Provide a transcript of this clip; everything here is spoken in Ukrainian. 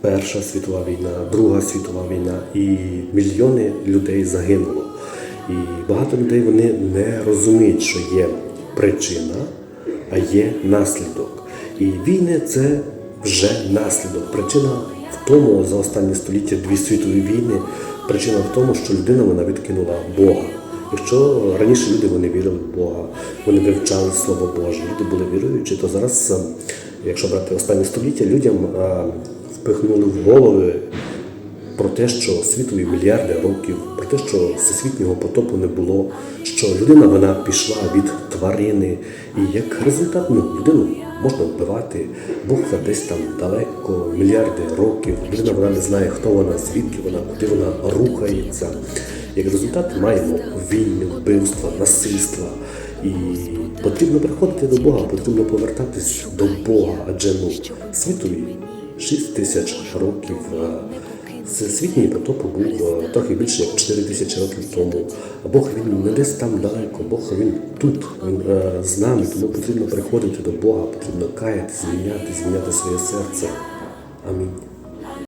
Перша світова війна, Друга світова війна, і мільйони людей загинуло. І багато людей вони не розуміють, що є причина, а є наслідок. І війни це вже наслідок. Причина в тому за останні століття дві світові війни. Причина в тому, що людина вона відкинула Бога. Якщо раніше люди вони вірили в Бога, вони вивчали Слово Боже, люди були віруючі, то зараз, е, якщо брати останнє століття, людям е, впихнули в голови про те, що світові мільярди років, про те, що всесвітнього потопу не було, що людина вона пішла від тварини, і як результат ну, людину можна вбивати, Бог десь там далеко, мільярди років, людина вона не знає, хто вона, звідки вона, куди вона рухається. Як результат маємо війни, вбивства, насильства. І потрібно приходити до Бога, потрібно повертатись до Бога, адже ну, світові 6 тисяч років. Всесвітній потоп був е, трохи більше як 4 тисячі років тому. Бог він не десь там далеко, Бог він тут, він е, з нами, тому потрібно приходити до Бога, потрібно каяти, зміняти, зміняти своє серце. Амінь.